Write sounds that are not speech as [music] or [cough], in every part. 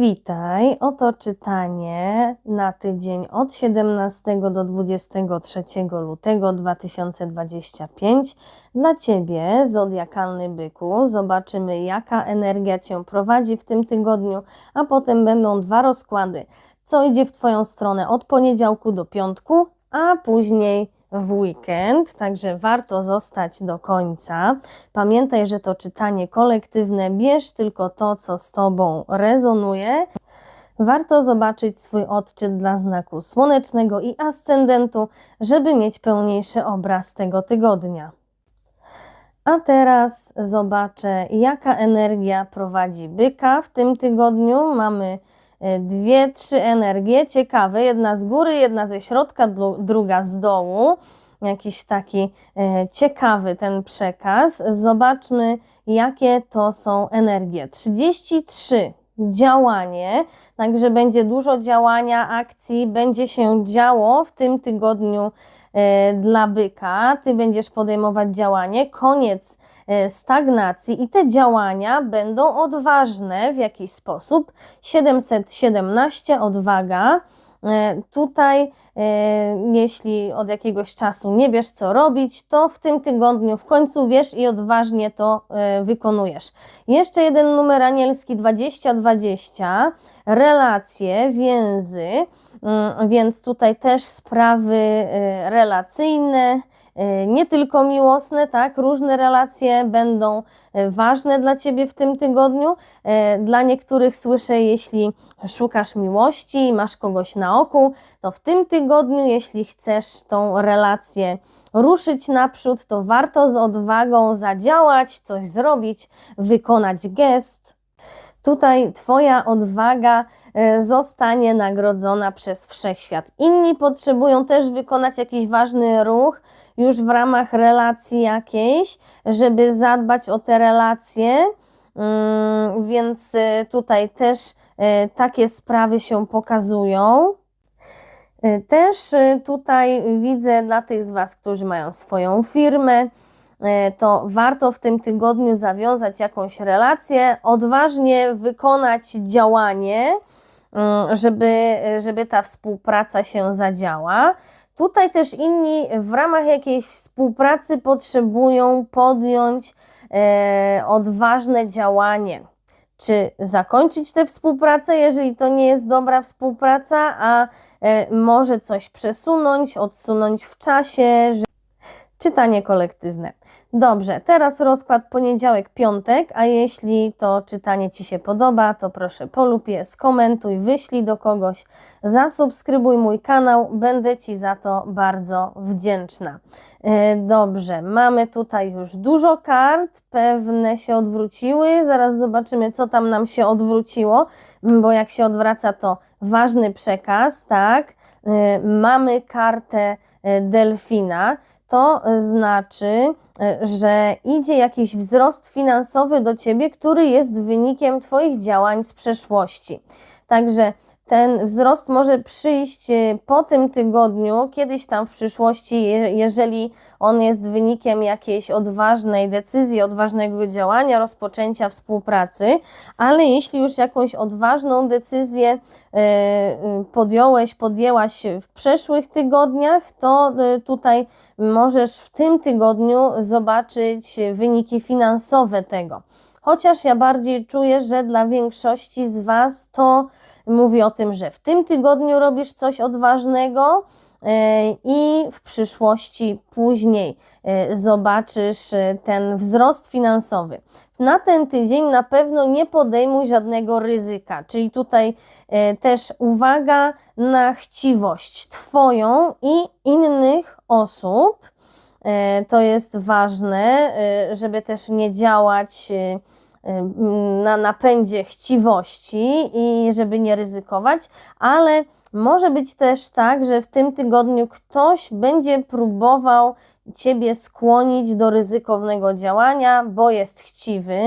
Witaj, oto czytanie na tydzień od 17 do 23 lutego 2025 dla Ciebie, zodiakalny byku. Zobaczymy, jaka energia Cię prowadzi w tym tygodniu, a potem będą dwa rozkłady. Co idzie w Twoją stronę od poniedziałku do piątku, a później w weekend, także warto zostać do końca. Pamiętaj, że to czytanie kolektywne, bierz tylko to, co z Tobą rezonuje. Warto zobaczyć swój odczyt dla znaku słonecznego i ascendentu, żeby mieć pełniejszy obraz tego tygodnia. A teraz zobaczę, jaka energia prowadzi byka w tym tygodniu. Mamy dwie, trzy energie ciekawe. Jedna z góry, jedna ze środka, dru- druga z dołu. Jakiś taki e, ciekawy ten przekaz. Zobaczmy, jakie to są energie. 33 działanie, także będzie dużo działania, akcji, będzie się działo w tym tygodniu e, dla byka. Ty będziesz podejmować działanie, koniec e, stagnacji i te działania będą odważne w jakiś sposób. 717 odwaga. E, Tutaj, e, jeśli od jakiegoś czasu nie wiesz, co robić, to w tym tygodniu w końcu wiesz i odważnie to e, wykonujesz. Jeszcze jeden numer anielski 2020, relacje, więzy, mm, więc tutaj też sprawy relacyjne, nie tylko miłosne, tak, różne relacje będą e, ważne dla Ciebie w tym tygodniu. E, Dla niektórych słyszę, jeśli szukasz miłości masz kogoś na oku, to w tym tygodniu, jeśli chcesz tą relację ruszyć naprzód, to warto z odwagą zadziałać, coś zrobić, wykonać gest. Tutaj Twoja odwaga e, zostanie nagrodzona przez wszechświat. Inni potrzebują też wykonać jakiś ważny ruch już w ramach relacji jakiejś, żeby zadbać o te relacje. Mm, Więc e, tutaj też e, takie sprawy się pokazują. E, Też e, tutaj widzę dla tych z Was, którzy mają swoją firmę, e, to warto w tym tygodniu zawiązać jakąś relację, odważnie wykonać działanie, żeby, żeby ta współpraca się zadziała. Tutaj też inni w ramach jakiejś współpracy potrzebują podjąć e, odważne działanie czy zakończyć tę współpracę, jeżeli to nie jest dobra współpraca, a e, może coś przesunąć, odsunąć w czasie. Czytanie kolektywne. Dobrze, teraz rozkład poniedziałek, piątek, a jeśli to czytanie Ci się podoba, to proszę polub je, skomentuj, wyślij do kogoś, zasubskrybuj mój kanał, będę Ci za to bardzo wdzięczna. E, Dobrze, mamy tutaj już dużo kart, pewne się odwróciły, zaraz zobaczymy, co tam nam się odwróciło, bo jak się odwraca, to ważny przekaz, tak? E, Mamy kartę e, delfina, to znaczy, e, że idzie jakiś wzrost finansowy do ciebie, który jest wynikiem Twoich działań z przeszłości. Także ten wzrost może przyjść e, po tym tygodniu, kiedyś tam w przyszłości, je- jeżeli on jest wynikiem jakiejś odważnej decyzji, odważnego działania, rozpoczęcia współpracy, ale jeśli już jakąś odważną decyzję e, e, podjąłeś, podjęłaś w przeszłych tygodniach, to tutaj możesz w tym tygodniu zobaczyć wyniki finansowe tego. Chociaż ja bardziej czuję, że dla większości z Was to mówi o tym, że w tym tygodniu robisz coś odważnego e, i w przyszłości później e, zobaczysz e, ten wzrost finansowy. Na ten tydzień na pewno nie podejmuj żadnego ryzyka, czyli tutaj też uwaga na chciwość Twoją i innych osób. To jest ważne, żeby też nie działać na napędzie chciwości i żeby nie ryzykować, ale może być też tak, że w tym tygodniu ktoś będzie próbował Ciebie skłonić do ryzykownego działania, bo jest chciwy.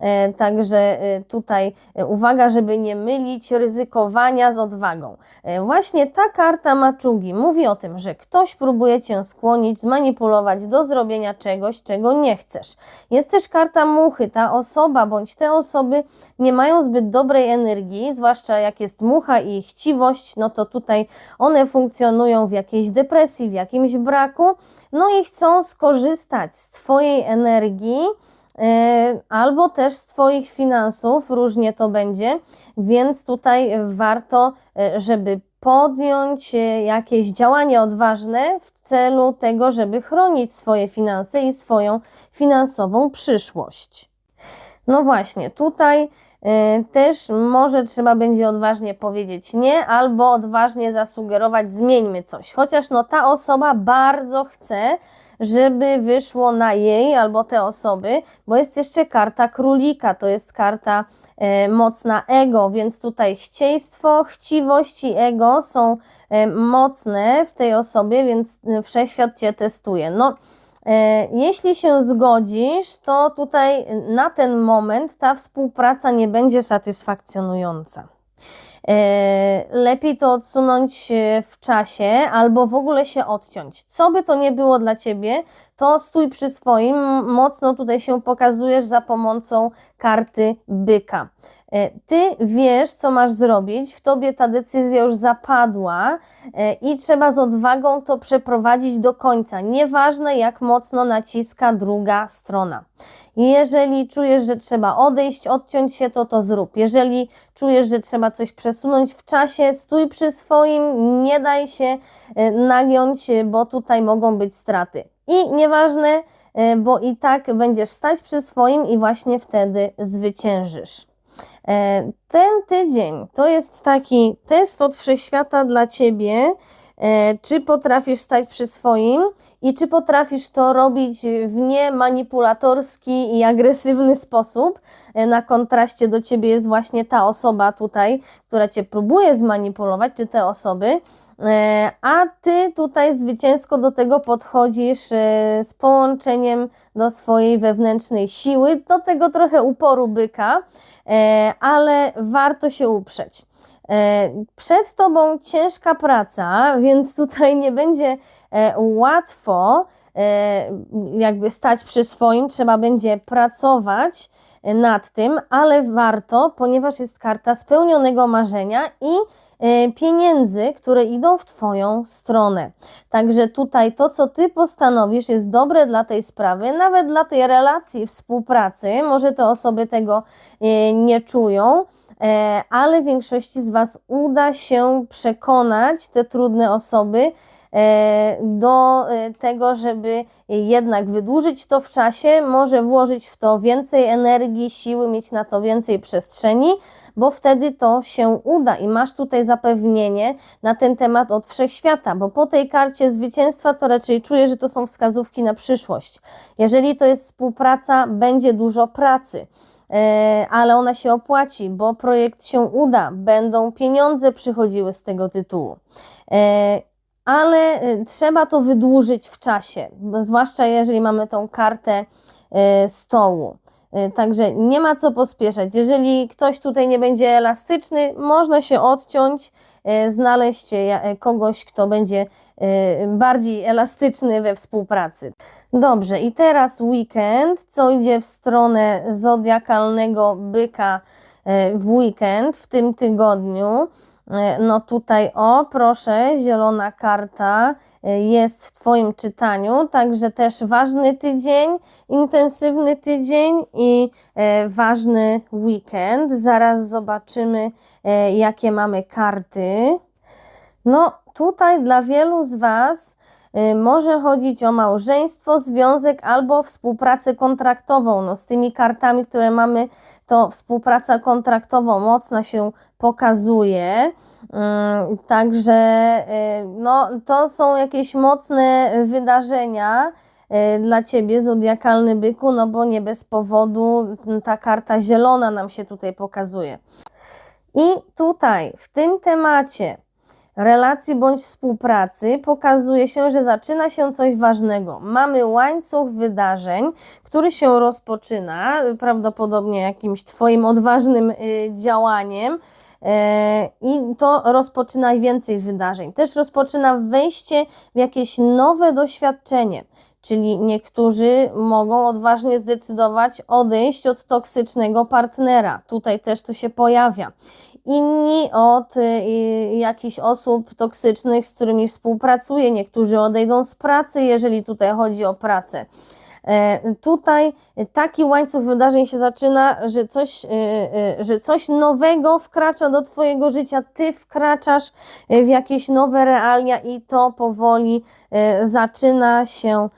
E, Także e, tutaj e, uwaga, żeby nie mylić ryzykowania z odwagą. Właśnie ta karta maczugi mówi o tym, że ktoś próbuje cię skłonić, zmanipulować do zrobienia czegoś, czego nie chcesz. Jest też karta muchy. Ta osoba bądź te osoby nie mają zbyt dobrej energii, zwłaszcza jak jest mucha i chciwość, no to tutaj one funkcjonują w jakiejś depresji, w jakimś braku, no i chcą skorzystać z Twojej energii. E, Albo też z Twoich finansów, różnie to będzie, więc tutaj warto, e, żeby podjąć e, jakieś działanie odważne w celu tego, żeby chronić swoje finanse i swoją finansową przyszłość. No właśnie, tutaj też może trzeba będzie odważnie powiedzieć nie, albo odważnie zasugerować zmieńmy coś. Chociaż no ta osoba bardzo chce, żeby wyszło na jej albo te osoby, bo jest jeszcze karta królika, to jest karta e, mocna ego, więc tutaj chcieństwo, chciwość i ego są e, mocne w tej osobie, więc e, wszechświat cię testuje. No, Jeśli się zgodzisz, to tutaj na ten moment ta współpraca nie będzie satysfakcjonująca. E, Lepiej to odsunąć e, w czasie albo w ogóle się odciąć. Co by to nie było dla ciebie, to stój przy swoim. Mocno tutaj się pokazujesz za pomocą karty byka. E, Ty wiesz, co masz zrobić, w tobie ta decyzja już zapadła e, i trzeba z odwagą to przeprowadzić do końca. Nieważne, jak mocno naciska druga strona. Jeżeli czujesz, że trzeba odejść, odciąć się, to to zrób. Jeżeli czujesz, że trzeba coś przesunąć w czasie, stój przy swoim, nie daj się e, nagiąć, bo tutaj mogą być straty. I nieważne, bo i tak będziesz stać przy swoim i właśnie wtedy zwyciężysz. E, Ten tydzień to jest taki test od wszechświata dla ciebie, e, czy potrafisz stać przy swoim i czy potrafisz to robić w niemanipulatorski i agresywny sposób. E, Na kontraście do ciebie jest właśnie ta osoba tutaj, która cię próbuje zmanipulować, czy te osoby. E, A ty tutaj zwycięsko do tego podchodzisz e, z połączeniem do swojej wewnętrznej siły, do tego trochę uporu byka, e, ale warto się uprzeć. Przed tobą ciężka praca, [laughs] więc tutaj nie będzie łatwo jakby stać przy swoim, trzeba będzie pracować nad tym, ale warto, ponieważ jest karta spełnionego marzenia i pieniędzy, które idą w Twoją stronę. Także tutaj to, co Ty postanowisz, jest dobre dla tej sprawy, nawet dla tej relacji, współpracy. Może te osoby tego e, nie czują, e, ale większości z Was uda się przekonać te trudne osoby e, do e, tego, żeby jednak wydłużyć to w czasie, może włożyć w to więcej energii, siły, mieć na to więcej przestrzeni, bo wtedy to się uda i masz tutaj zapewnienie na ten temat od wszechświata, bo po tej karcie zwycięstwa to raczej czuję, że to są wskazówki na przyszłość. Jeżeli to jest współpraca, będzie dużo pracy. E, ale ona się opłaci, bo projekt się uda, będą pieniądze przychodziły z tego tytułu. Ale e, trzeba to wydłużyć w czasie, zwłaszcza jeżeli mamy tą kartę e, stołu. E, Także nie ma co pospieszać. Jeżeli ktoś tutaj nie będzie elastyczny, można się odciąć, znaleźć kogoś, kto będzie bardziej elastyczny we współpracy. Dobrze, i teraz weekend, co idzie w stronę zodiakalnego byka w weekend, w tym tygodniu. E, No tutaj, o proszę, zielona karta e, jest w Twoim czytaniu, także też ważny tydzień, intensywny tydzień i e, ważny weekend. Zaraz zobaczymy, jakie mamy karty. No, tutaj dla wielu z Was może chodzić o małżeństwo, związek albo współpracę kontraktową. No, z tymi kartami, które mamy, to współpraca kontraktowa mocno się pokazuje. Ym, Także y, no, to są jakieś mocne wydarzenia y, dla Ciebie, zodiakalny byku, no bo nie bez powodu ta karta zielona nam się tutaj pokazuje. I tutaj, w tym temacie, relacji bądź współpracy pokazuje się, że zaczyna się coś ważnego. Mamy łańcuch wydarzeń, który się rozpoczyna, prawdopodobnie jakimś Twoim odważnym y, działaniem. E, I to rozpoczyna więcej wydarzeń. Też rozpoczyna wejście w jakieś nowe doświadczenie. Czyli niektórzy mogą odważnie zdecydować odejść od toksycznego partnera. Tutaj też to się pojawia. Inni od y, y, jakichś osób toksycznych, z którymi współpracuje. Niektórzy odejdą z pracy, jeżeli tutaj chodzi o pracę. E, tutaj taki łańcuch wydarzeń się zaczyna, że coś, e, e, że coś nowego wkracza do Twojego życia, Ty wkraczasz w jakieś nowe realia i to powoli zaczyna się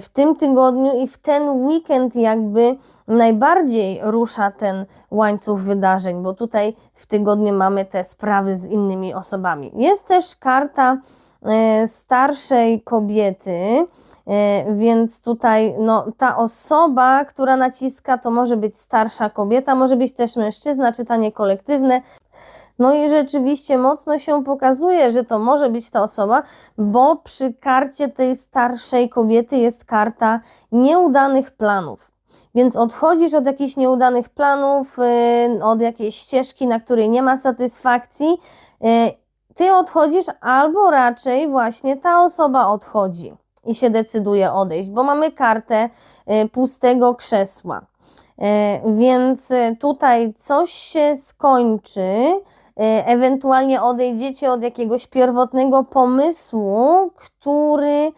w tym tygodniu i w ten weekend jakby najbardziej rusza ten łańcuch wydarzeń, bo tutaj w tygodniu mamy te sprawy z innymi osobami. Jest też karta starszej kobiety, więc tutaj no, ta osoba, która naciska, to może być starsza kobieta, może być też mężczyzna, czytanie kolektywne. No i rzeczywiście mocno się pokazuje, że to może być ta osoba, bo przy karcie tej starszej kobiety jest karta nieudanych planów. Więc odchodzisz od jakichś nieudanych planów, y, od jakiejś ścieżki, na której nie ma satysfakcji. Y, ty odchodzisz, albo raczej właśnie ta osoba odchodzi i się decyduje odejść, bo mamy kartę y, pustego krzesła. Y, więc y, tutaj coś się skończy, ewentualnie odejdziecie od jakiegoś pierwotnego pomysłu, który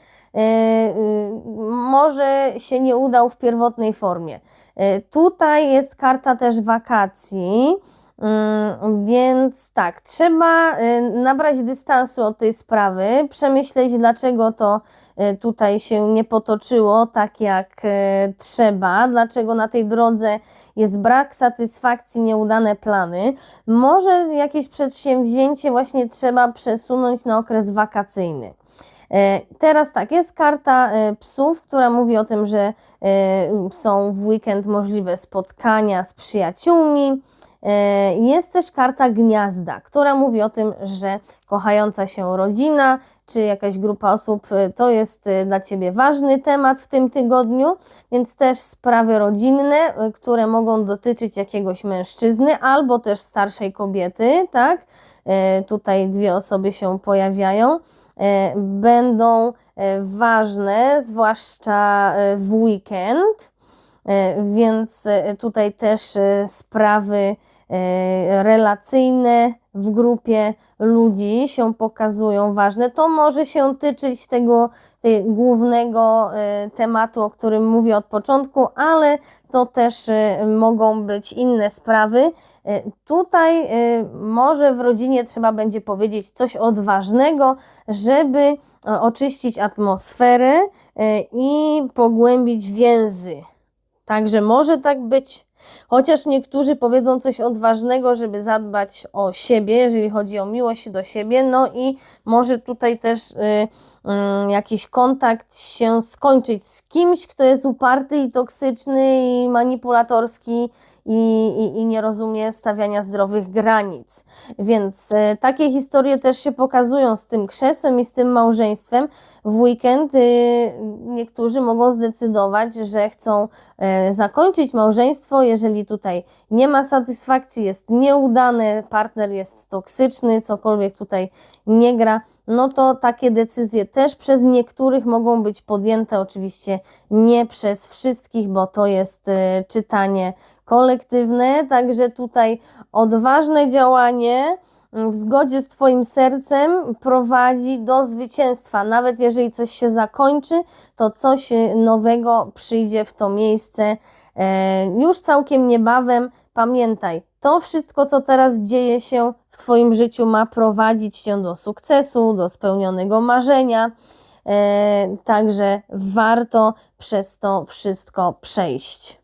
może się nie udał w pierwotnej formie. Tutaj jest karta też wakacji. Mm, więc tak, trzeba nabrać dystansu od tej sprawy, przemyśleć, dlaczego to E, tutaj się nie potoczyło tak jak e, trzeba, dlaczego na tej drodze jest brak satysfakcji, nieudane plany. Może jakieś przedsięwzięcie właśnie trzeba przesunąć na okres wakacyjny. Teraz tak, jest karta psów, która mówi o tym, że są w weekend możliwe spotkania z przyjaciółmi. Jest też karta gniazda, która mówi o tym, że kochająca się rodzina czy jakaś grupa osób, y, to jest y, dla Ciebie ważny temat w tym tygodniu, więc też sprawy rodzinne, które mogą dotyczyć jakiegoś mężczyzny albo też starszej kobiety, tak? Tutaj dwie osoby się pojawiają, będą ważne, zwłaszcza w weekend, więc tutaj też sprawy relacyjne, w grupie ludzi się pokazują ważne, to może się tyczyć tego, tego głównego y, tematu, o którym mówię od początku, ale to też y, mogą być inne sprawy. Tutaj może w rodzinie trzeba będzie powiedzieć coś odważnego, żeby oczyścić atmosferę i pogłębić więzy. Także może tak być. Chociaż niektórzy powiedzą coś odważnego, żeby zadbać o siebie, jeżeli chodzi o miłość do siebie, no i może tutaj też y, y, jakiś kontakt się skończyć z kimś, kto jest uparty i toksyczny i manipulatorski i, i, i nie rozumie stawiania zdrowych granic. Więc e, takie historie też się pokazują z tym krzesłem i z tym małżeństwem. W weekend e, niektórzy mogą zdecydować, że chcą e, zakończyć małżeństwo, jeżeli tutaj nie ma satysfakcji, jest nieudane, partner jest toksyczny, cokolwiek tutaj nie gra no to takie decyzje też przez niektórych mogą być podjęte, oczywiście nie przez wszystkich, bo to jest czytanie kolektywne, także tutaj odważne działanie w zgodzie z Twoim sercem prowadzi do zwycięstwa. Nawet jeżeli coś się zakończy, to coś nowego przyjdzie w to miejsce e, już całkiem niebawem. Pamiętaj, to wszystko, co teraz dzieje się w Twoim życiu, ma prowadzić Cię do sukcesu, do spełnionego marzenia. E, także warto przez to wszystko przejść.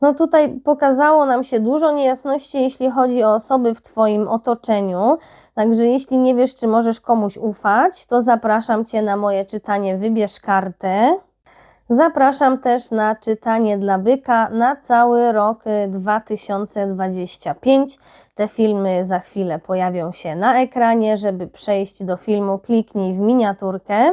No tutaj pokazało nam się dużo niejasności, jeśli chodzi o osoby w Twoim otoczeniu. Także jeśli nie wiesz, czy możesz komuś ufać, to zapraszam Cię na moje czytanie Wybierz kartę. Zapraszam też na czytanie dla byka na cały rok y, 2025. Te filmy za chwilę pojawią się na ekranie. Żeby przejść do filmu, kliknij w miniaturkę.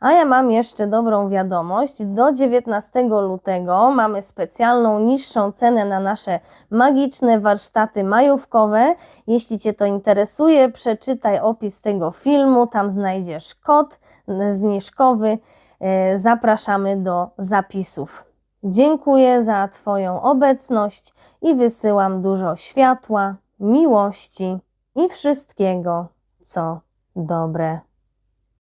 A ja mam jeszcze dobrą wiadomość. Do 19 lutego mamy specjalną, niższą cenę na nasze magiczne warsztaty majówkowe. Jeśli Cię to interesuje, przeczytaj opis tego filmu. Tam znajdziesz kod zniżkowy. E, Zapraszamy do zapisów. Dziękuję za Twoją obecność i wysyłam dużo światła, miłości i wszystkiego, co dobre.